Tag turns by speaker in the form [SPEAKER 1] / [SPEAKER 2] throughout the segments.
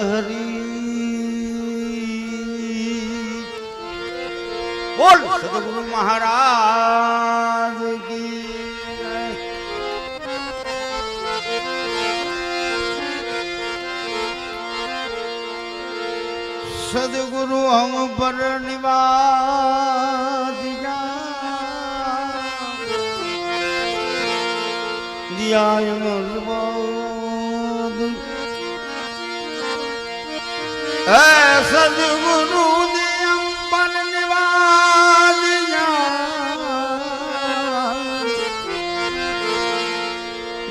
[SPEAKER 1] હરી બોલ સદગુરુ મહારાજ કી. સદગુરુ હમ પર નિવાસ દિયા મરબોદ સદગુરુ અંબન નિવાલિયા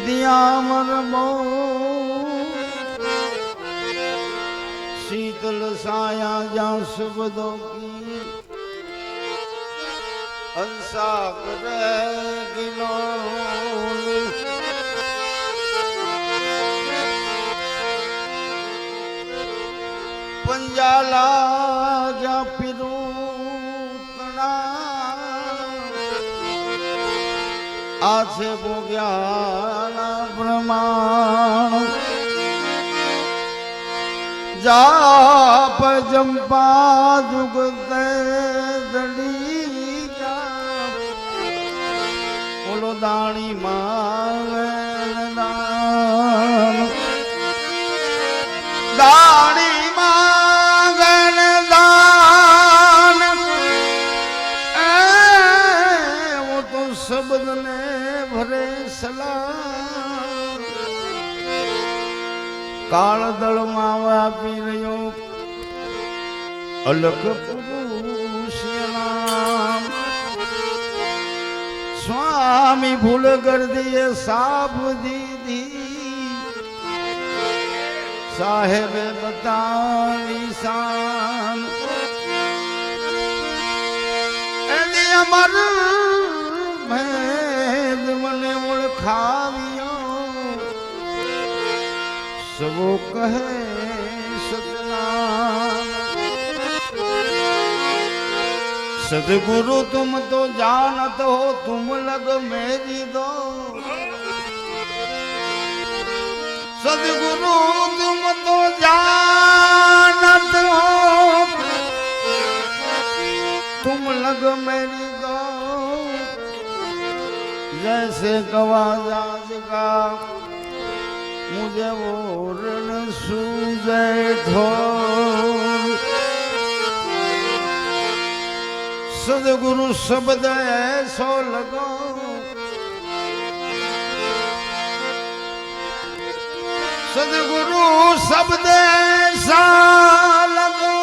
[SPEAKER 1] દિયામર મો શીતલ સાયા જ્યાં શબ્દો કી અંસાગર ગિલો લાલા જપિરું આછે ભોગ્યા પ્રમાણ જાપ જંપા જુગ કાળ દળમાં વાપી રહ્યો. અલખ સ્વામી ભૂલ ગરદીએ સાપ દીધી. સાહેબે બતાવી એની અમર ભેદ મને ઓળખાવ્યો સવો કહે સતનામ. સદગુરુ તુમ તો જાનત હો, તુમ લગ મેરી દો. સદગુરુ તુમ તો જાનત હો. તુમ લગ મેરી દો. જૈસે ગવા જાજ જેવો રણ સુજય ઠોર સદગુરુ શબ્દ એસો લગો. સદગુરુ શબ્દ એસા લગો.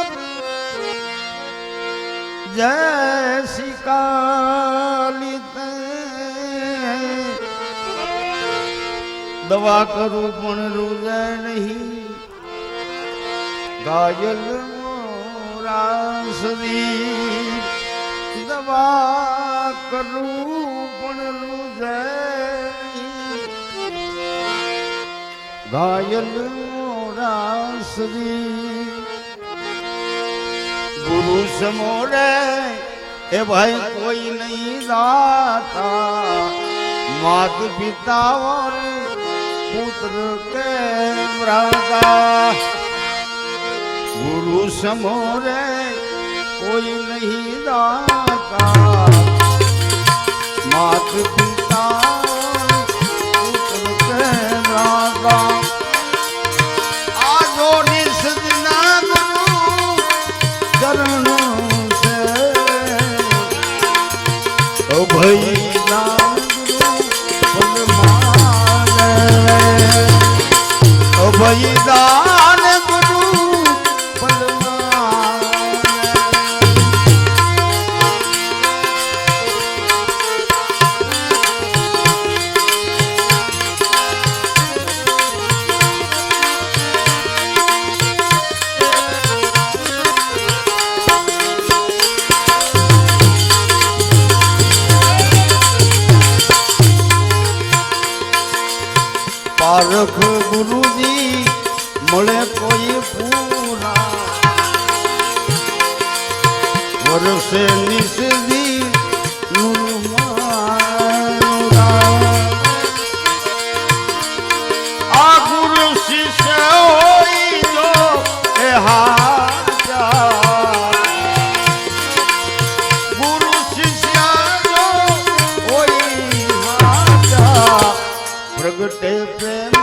[SPEAKER 1] જય શિકા દવા કરું પણ રુદય નહીં. ગાયલ રાસદી દવા કરું પણ રૂજે ઘાયલ રાસદી ગુરુ સમોરે એ ભાઈ કોઈ નહીં દાતા માત પિતા પુત્ર કેમ રાજા? ગુરુ સમોરે કોઈ નહીં દાતા. માત પિતા वैदा good.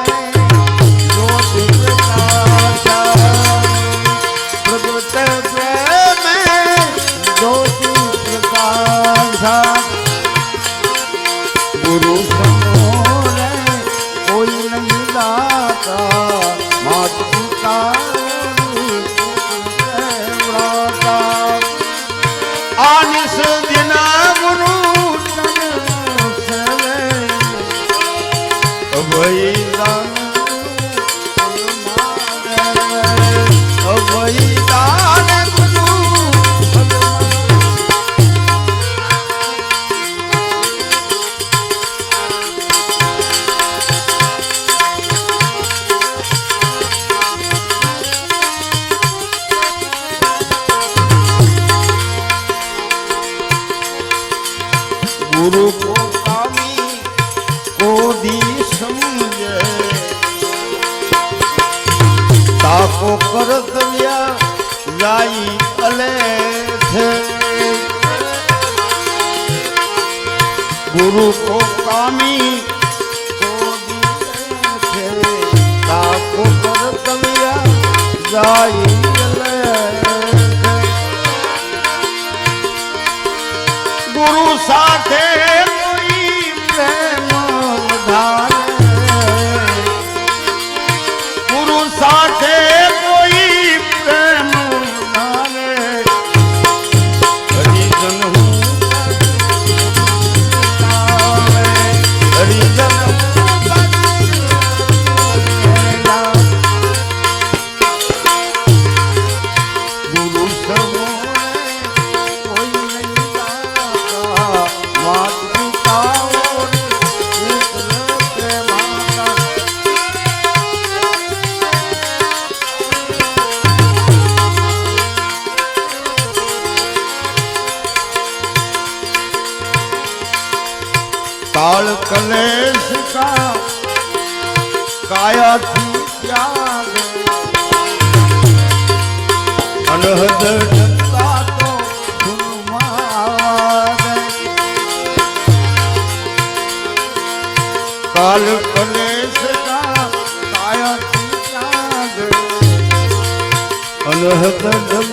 [SPEAKER 1] usar કલેશ કા કાયાથી ત્યાગ અનહદ જનતા તો કાલ કલેશ કા કાયાથી ત્યાગ અનહદ જનતા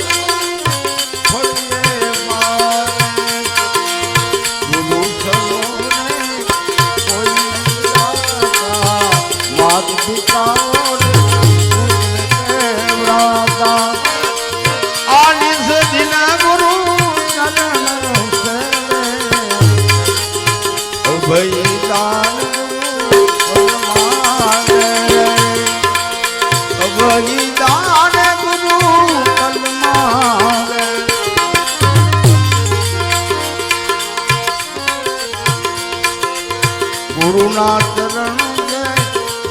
[SPEAKER 1] ગુરુના ચરણ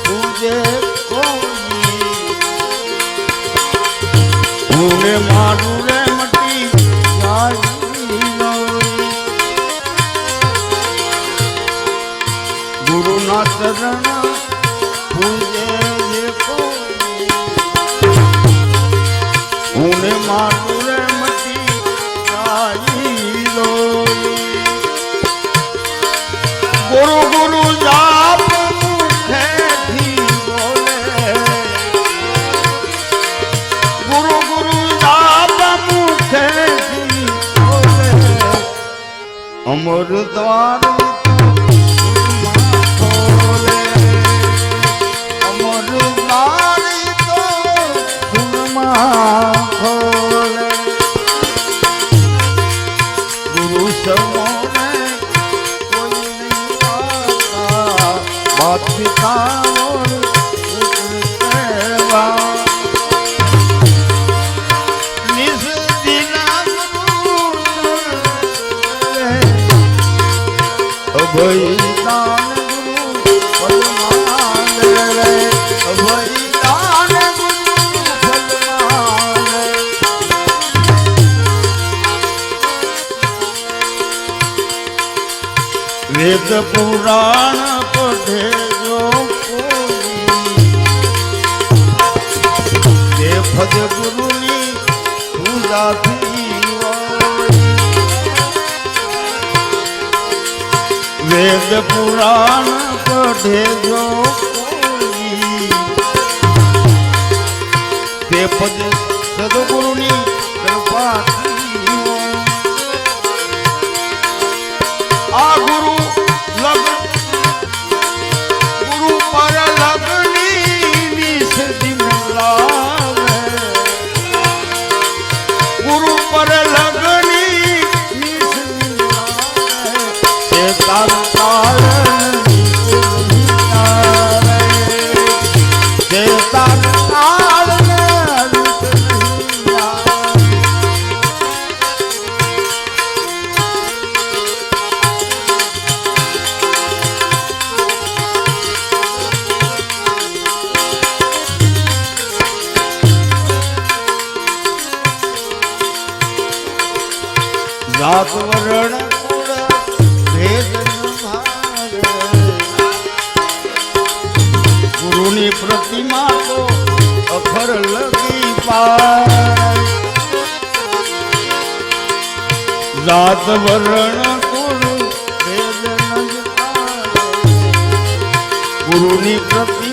[SPEAKER 1] પૂજે પૂને મારું રે મટી ગુરુના ચરણ અમર દ્વારા વેદ પુરાણ પઢે જો તે ભજ ગુરુની પૂજાથી વેદ પુરાણ પઢે જો ભજ માં તો અખર લગી પાર જાત વરણ ગુરુ ગુરુની પ્રતિ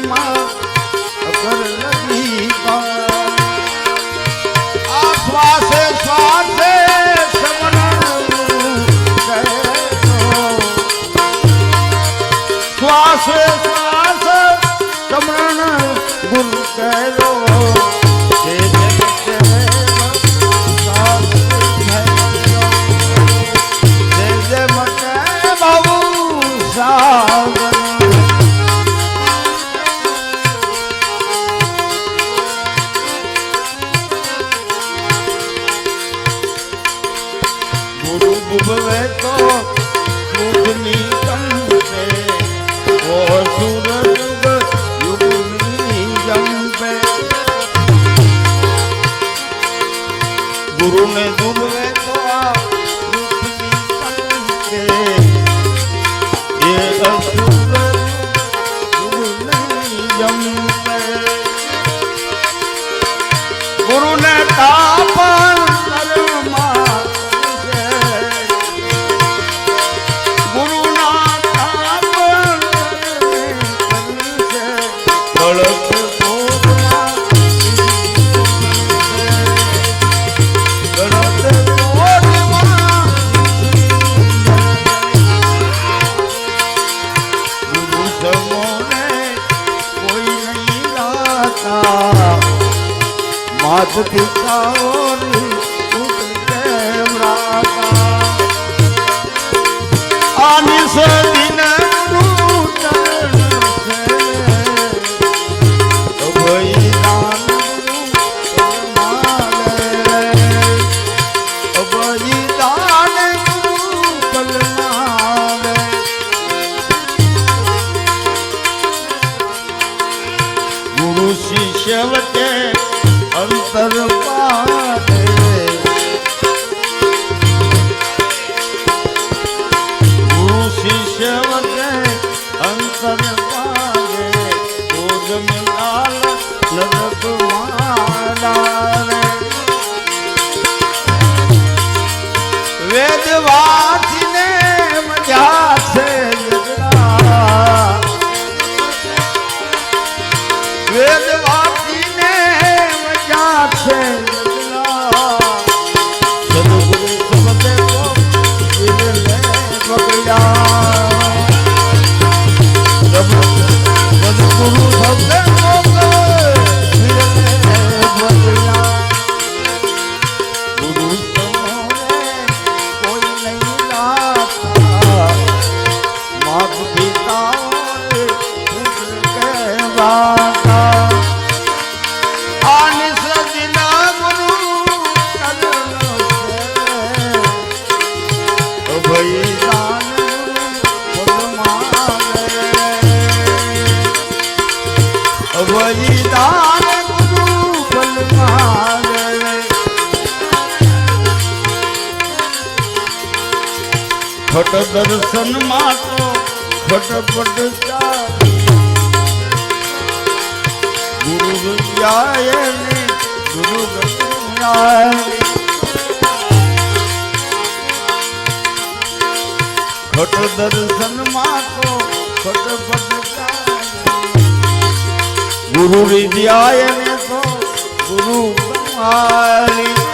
[SPEAKER 1] શિષ્ય વચ્ચે અંતર ખટ દર્શન માટો ખટપટ ગુરુ ગુરુ ખટ દર્શન માટો ખટપટ ગુરુ વિદ્યાય ને તો ગુરુ મારી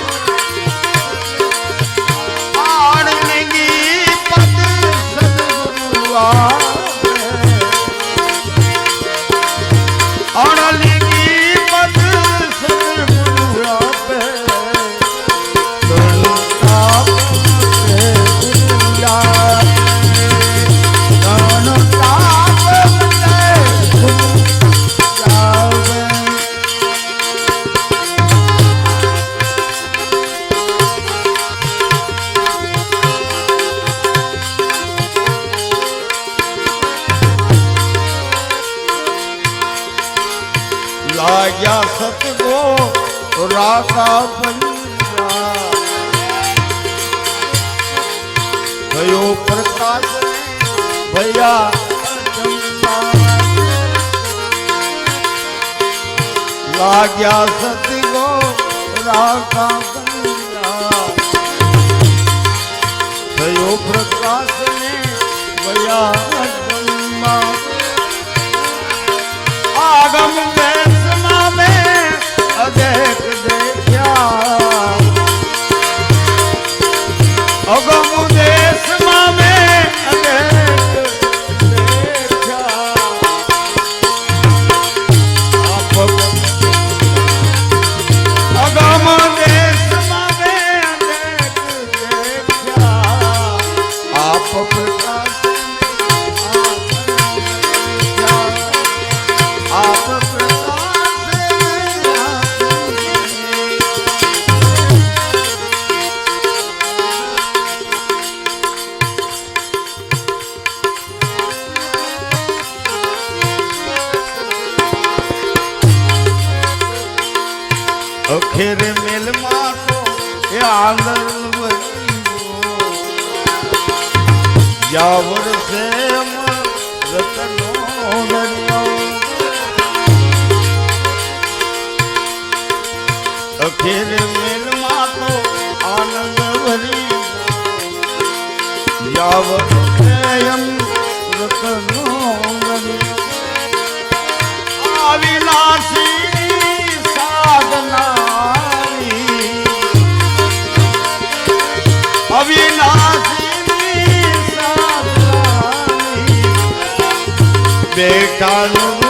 [SPEAKER 1] டாலும்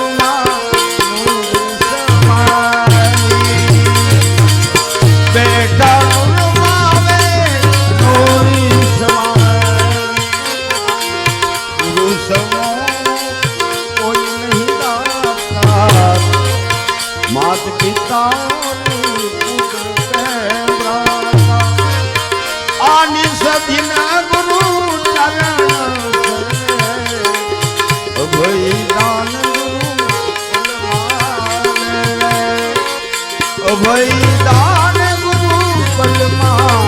[SPEAKER 1] અભયદાન ગુરુ પદમાં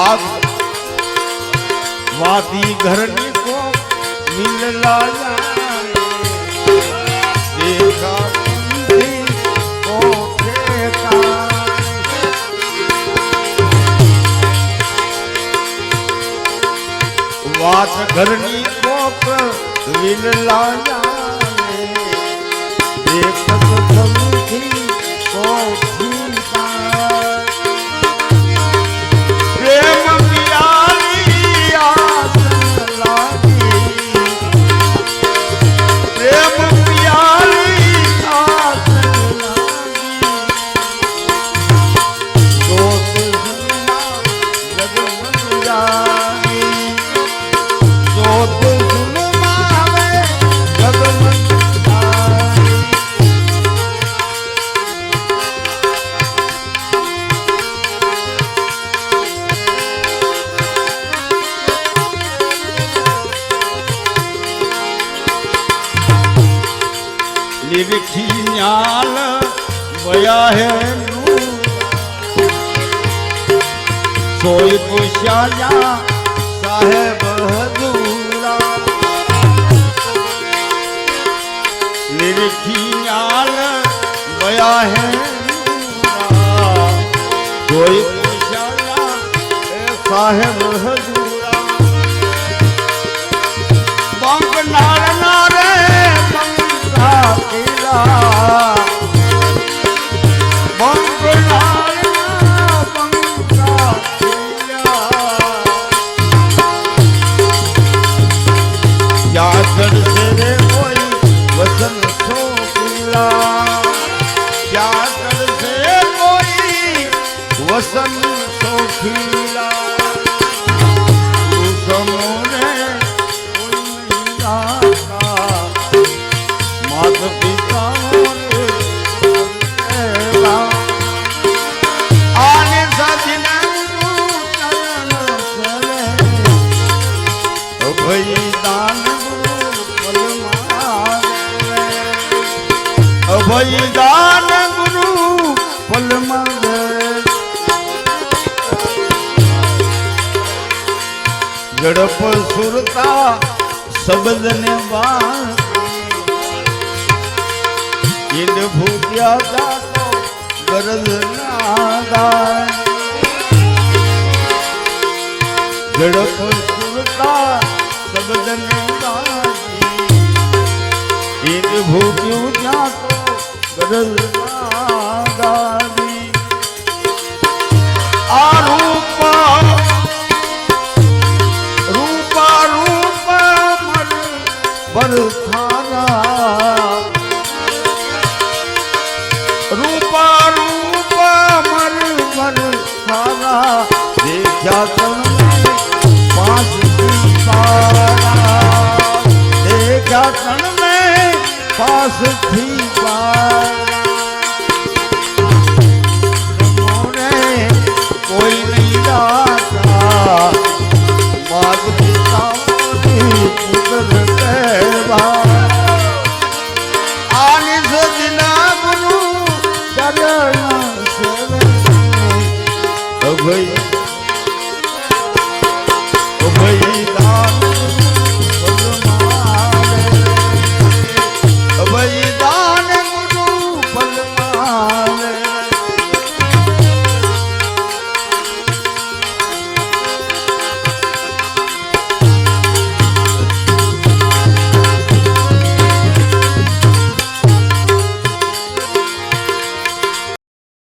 [SPEAKER 1] આપ વાતી ઘરની કો મિલલા ઘરની વિરલા જાણે દેખત સમજી કોઈ હે જોઈ સાહેબ ઝડપ સુરતા સબદન એક ભૂખ્યું ત્યાં તો ગરજ આ રૂપા રૂપા રૂપા મન પાસથી કોઈ